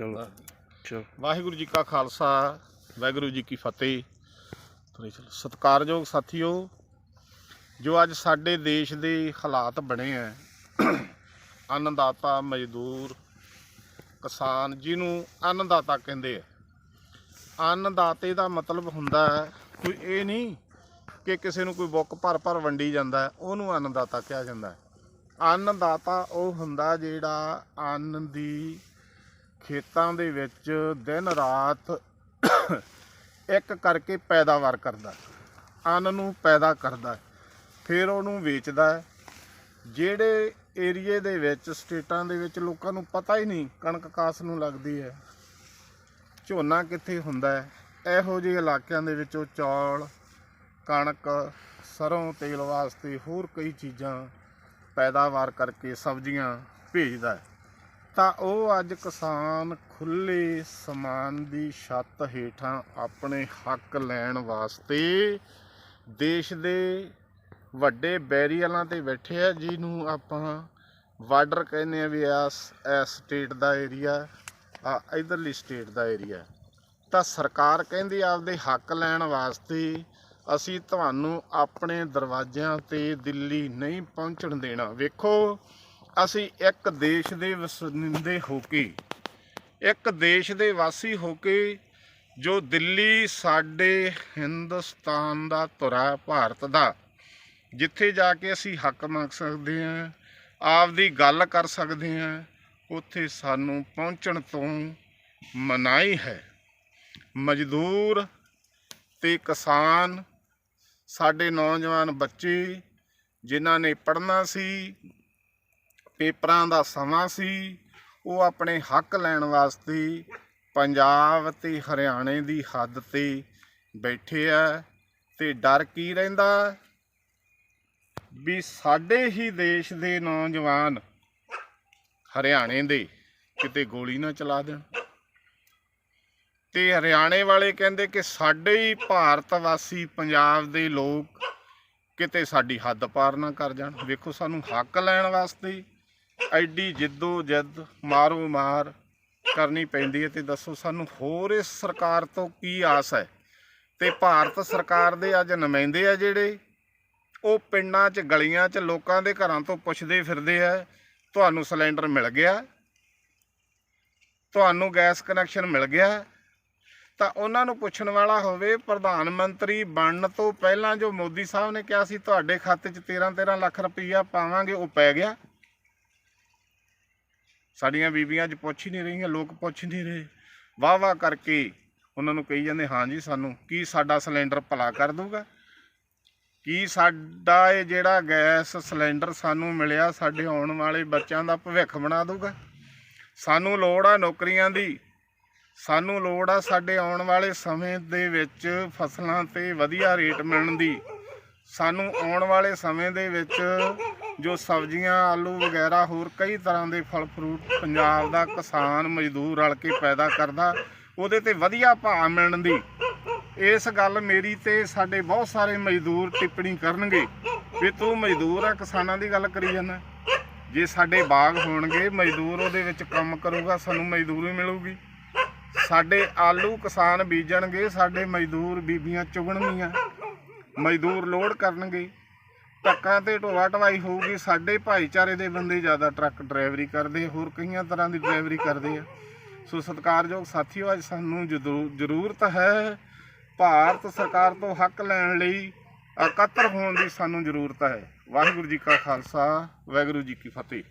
ਚਲੋ ਚਲੋ। ਵਾਹਿਗੁਰੂ ਜੀ ਕਾ ਖਾਲਸਾ ਵਾਹਿਗੁਰੂ ਜੀ ਕੀ ਫਤਿਹ। ਤੁਰੇ ਚਲੋ ਸਤਿਕਾਰਯੋਗ ਸਾਥੀਓ ਜੋ ਅੱਜ ਸਾਡੇ ਦੇਸ਼ ਦੇ ਹਾਲਾਤ ਬਣੇ ਆ ਅੰਨਦਾਤਾ ਮਜ਼ਦੂਰ ਕਿਸਾਨ ਜਿਹਨੂੰ ਅੰਨਦਾਤਾ ਕਹਿੰਦੇ ਆ ਅੰਨਦਾਤੇ ਦਾ ਮਤਲਬ ਹੁੰਦਾ ਹੈ ਕੋਈ ਇਹ ਨਹੀਂ ਕਿ ਕਿਸੇ ਨੂੰ ਕੋਈ ਬੁੱਕ ਭਰ ਭਰ ਵੰਡੀ ਜਾਂਦਾ ਉਹਨੂੰ ਅੰਨਦਾਤਾ ਕਿਹਾ ਜਾਂਦਾ ਅੰਨਦਾਤਾ ਉਹ ਹੁੰਦਾ ਜਿਹੜਾ ਅੰਨ ਦੀ ਖੇਤਾਂ ਦੇ ਵਿੱਚ ਦਿਨ ਰਾਤ ਇੱਕ ਕਰਕੇ ਪੈਦਾਵਾਰ ਕਰਦਾ ਅੰਨ ਨੂੰ ਪੈਦਾ ਕਰਦਾ ਫਿਰ ਉਹਨੂੰ ਵੇਚਦਾ ਜਿਹੜੇ ਏਰੀਏ ਦੇ ਵਿੱਚ, ਸਟੇਟਾਂ ਦੇ ਵਿੱਚ ਲੋਕਾਂ ਨੂੰ ਪਤਾ ਹੀ ਨਹੀਂ, ਕਣਕ ਕਾਸ ਨੂੰ ਲੱਗਦੀ ਹੈ। ਝੋਨਾ ਕਿੱਥੇ ਹੁੰਦਾ ਹੈ? ਇਹੋ ਜਿਹੇ ਇਲਾਕਿਆਂ ਦੇ ਵਿੱਚ ਉਹ ਚੌਲ, ਕਣਕ ਸਰੋਂ ਤੇਲ ਵਾਸਤੇ ਹੋਰ ਕਈ ਚੀਜ਼ਾਂ ਪੈਦਾਵਾਰ ਕਰਕੇ ਸਬਜ਼ੀਆਂ ਭੇਜਦਾ ਹੈ। ਤਾਂ ਉਹ ਅੱਜ ਕਿਸਾਨ ਖੁੱਲੇ ਸਮਾਨ ਦੀ ਛੱਤ ਹੇਠਾਂ ਆਪਣੇ ਹੱਕ ਲੈਣ ਵਾਸਤੇ ਦੇਸ਼ ਦੇ ਵੱਡੇ ਬੈਰੀਅਰਾਂ ਤੇ ਬੈਠੇ ਆ, ਜਿਹਨੂੰ ਆਪਾਂ ਬਾਰਡਰ ਕਹਿੰਦੇ ਆ ਵੀ ਇਸ ਇਸ ਸਟੇਟ ਦਾ ਏਰੀਆ, ਆ ਇਧਰਲੀ ਸਟੇਟ ਦਾ ਏਰੀਆ। ਤਾਂ ਸਰਕਾਰ ਕਹਿੰਦੀ ਆਪਦੇ ਹੱਕ ਲੈਣ ਵਾਸਤੇ ਅਸੀਂ ਤੁਹਾਨੂੰ ਆਪਣੇ ਦਰਵਾਜ਼ਿਆਂ ਤੇ ਦਿੱਲੀ ਨਹੀਂ ਪਹੁੰਚਣ ਦੇਣਾ। ਵੇਖੋ ਅਸੀਂ ਇੱਕ ਦੇਸ਼ ਦੇ ਵਸਿੰਦੇ ਹੋ ਕੇ, ਇੱਕ ਦੇਸ਼ ਦੇ ਵਾਸੀ ਹੋ ਕੇ ਜੋ ਦਿੱਲੀ ਸਾਡੇ ਹਿੰਦੁਸਤਾਨ ਦਾ ਧੁਰਾ ਭਾਰਤ ਦਾ, ਜਿੱਥੇ ਜਾ ਕੇ ਅਸੀਂ ਹੱਕ ਮੰਗ ਸਕਦੇ ਹਾਂ, ਆਪਦੀ ਗੱਲ ਕਰ ਸਕਦੇ ਹਾਂ, ਉੱਥੇ ਸਾਨੂੰ ਪਹੁੰਚਣ ਤੋਂ ਮਨਾਹੀ ਹੈ। ਮਜ਼ਦੂਰ ਤੇ ਕਿਸਾਨ, ਸਾਡੇ ਨੌਜਵਾਨ ਬੱਚੇ, ਜਿਨ੍ਹਾਂ ਨੇ ਪੜ੍ਹਨਾ ਸੀ ਪੇਪਰਾਂ ਦਾ ਸਮਾਂ ਸੀ, ਉਹ ਆਪਣੇ ਹੱਕ ਲੈਣ ਵਾਸਤੇ ਪੰਜਾਬ ਤੇ ਹਰਿਆਣੇ ਦੀ ਹੱਦ ਤੇ ਬੈਠੇ ਆ ਤੇ ਡਰ ਕੀ ਰਹਿੰਦਾ? ਵੀ ਸਾਡੇ ਹੀ ਦੇਸ਼ ਦੇ ਨੌਜਵਾਨ ਹਰਿਆਣੇ ਦੇ ਕਿਤੇ ਗੋਲੀ ਨਾ ਚਲਾ ਦੇਣ। ਤੇ ਹਰਿਆਣੇ ਵਾਲੇ ਕਹਿੰਦੇ ਕਿ ਸਾਡੇ ਹੀ ਭਾਰਤ ਵਾਸੀ ਪੰਜਾਬ ਦੇ ਲੋਕ ਕਿਤੇ ਸਾਡੀ ਹੱਦ ਪਾਰ ਨਾ ਕਰ ਜਾਣ। ਵੇਖੋ ਸਾਨੂੰ ਹੱਕ ਲੈਣ ਵਾਸਤੇ ਐਡੀ ਜਿੱਦੋ ਜਿੱਦ ਮਾਰੋ ਮਾਰ ਕਰਨੀ ਪੈਂਦੀ ਹੈ ਤੇ ਦੱਸੋ ਸਾਨੂੰ ਹੋਰ ਇਸ ਸਰਕਾਰ ਤੋਂ ਕੀ ਆਸ ਹੈ? ਤੇ ਭਾਰਤ ਸਰਕਾਰ ਦੇ ਅੱਜ ਨੁਮਾਇੰਦੇ ਆ ਜਿਹੜੇ, ਉਹ ਪਿੰਡਾਂ 'ਚ, ਗਲੀਆਂ 'ਚ, ਲੋਕਾਂ ਦੇ ਘਰਾਂ ਤੋਂ ਪੁੱਛਦੇ ਫਿਰਦੇ ਆ, ਤੁਹਾਨੂੰ ਸਿਲੰਡਰ ਮਿਲ ਗਿਆ? ਤੁਹਾਨੂੰ ਗੈਸ ਕਨੈਕਸ਼ਨ ਮਿਲ ਗਿਆ? ਤਾਂ ਉਹਨਾਂ ਨੂੰ ਪੁੱਛਣ ਵਾਲਾ ਹੋਵੇ, ਪ੍ਰਧਾਨ ਮੰਤਰੀ ਬਣਨ ਤੋਂ ਪਹਿਲਾਂ ਜੋ ਮੋਦੀ ਸਾਹਿਬ ਨੇ ਕਿਹਾ ਸੀ, ਤੁਹਾਡੇ ਖਾਤੇ 'ਚ 13 13 ਲੱਖ ਰੁਪਈਆ ਪਾਵਾਂਗੇ, ਉਹ ਪੈ ਗਿਆ? ਸਾਡੀਆਂ ਬੀਬੀਆਂ ਅੱਜ ਪੁੱਛ ਹੀ ਨਹੀਂ ਰਹੀਆਂ, ਲੋਕ ਪੁੱਛ ਨਹੀਂ ਰਹੇ। ਵਾਹ ਵਾਹ ਕਰਕੇ ਉਹਨਾਂ ਨੂੰ ਕਹੀ ਜਾਂਦੇ, ਹਾਂ ਜੀ, ਸਾਨੂੰ ਕੀ ਸਾਡਾ ਸਿਲੰਡਰ ਭਲਾ ਕਰ ਦੂਗਾ ਕੀ ਸਾਡਾ ਇਹ ਜਿਹੜਾ ਗੈਸ ਸਿਲੰਡਰ ਸਾਨੂੰ ਮਿਲਿਆ, ਸਾਡੇ ਆਉਣ ਵਾਲੇ ਬੱਚਿਆਂ ਦਾ ਭਵਿੱਖ ਬਣਾ ਦੂਗਾ ਸਾਨੂੰ ਲੋੜ ਆ ਨੌਕਰੀਆਂ ਦੀ। ਸਾਨੂੰ ਲੋੜ ਆ ਸਾਡੇ ਆਉਣ ਵਾਲੇ ਸਮੇਂ ਦੇ ਵਿੱਚ ਫਸਲਾਂ ਤੇ ਵਧੀਆ ਰੇਟ ਮਿਲਣ ਦੀ। ਸਾਨੂੰ ਆਉਣ ਵਾਲੇ ਸਮੇਂ ਦੇ ਵਿੱਚ ਜੋ ਸਬਜ਼ੀਆਂ, ਆਲੂ ਵਗੈਰਾ, ਹੋਰ ਕਈ ਤਰ੍ਹਾਂ ਦੇ ਫਲ ਫਰੂਟ ਪੰਜਾਬ ਦਾ ਕਿਸਾਨ ਮਜ਼ਦੂਰ ਰਲ ਕੇ ਪੈਦਾ ਕਰਦਾ, ਉਹਦੇ ਤੇ ਵਧੀਆ ਭਾਅ ਮਿਲਣ ਦੀ। ਇਸ ਗੱਲ ਮੇਰੀ ਤੇ ਸਾਡੇ ਬਹੁਤ ਸਾਰੇ ਮਜ਼ਦੂਰ ਟਿੱਪਣੀ ਕਰਨਗੇ ਵੀ ਤੂੰ ਮਜ਼ਦੂਰ ਆ, ਕਿਸਾਨਾਂ ਦੀ ਗੱਲ ਕਰੀ ਜਾਂਦਾ। ਜੇ ਸਾਡੇ ਬਾਗ ਹੋਣਗੇ, ਮਜ਼ਦੂਰ ਉਹਦੇ ਵਿੱਚ ਕੰਮ ਕਰੂਗਾ, ਸਾਨੂੰ ਮਜ਼ਦੂਰੀ ਮਿਲੂਗੀ। ਸਾਡੇ ਆਲੂ ਕਿਸਾਨ ਬੀਜਣਗੇ, ਸਾਡੇ ਮਜ਼ਦੂਰ ਬੀਬੀਆਂ ਚੁਗਣਗੀਆਂ। ਮਜ਼ਦੂਰ ਲੋਡ ਕਰਨਗੇ। ਟੱਕਾਂ ਤੇ ਢੋਆ ਢਵਾਈ ਹੋਊਗੀ, ਸਾਡੇ ਭਾਈਚਾਰੇ ਦੇ ਬੰਦੇ ਜ਼ਿਆਦਾ ਟਰੱਕ ਡਰਾਈਵਰੀ ਕਰਦੇ ਹੋਰ ਕਈਆਂ ਤਰ੍ਹਾਂ ਦੀ ਡਰਾਈਵਰੀ ਕਰਦੇ ਆ। ਸੋ ਸਤਿਕਾਰਯੋਗ ਸਾਥੀਓ, ਅੱਜ ਸਾਨੂੰ ਜਦੂ- ਜ਼ਰੂਰਤ ਹੈ, ਭਾਰਤ ਸਰਕਾਰ ਤੋਂ ਹੱਕ ਲੈਣ ਲਈ ਇਕੱਤਰ ਹੋਣ ਦੀ ਸਾਨੂੰ ਜ਼ਰੂਰਤ ਹੈ। ਵਾਹਿਗੁਰੂ ਜੀ ਕਾ ਖਾਲਸਾ, ਵਾਹਿਗੁਰੂ ਜੀ ਕੀ ਫਤਿਹ।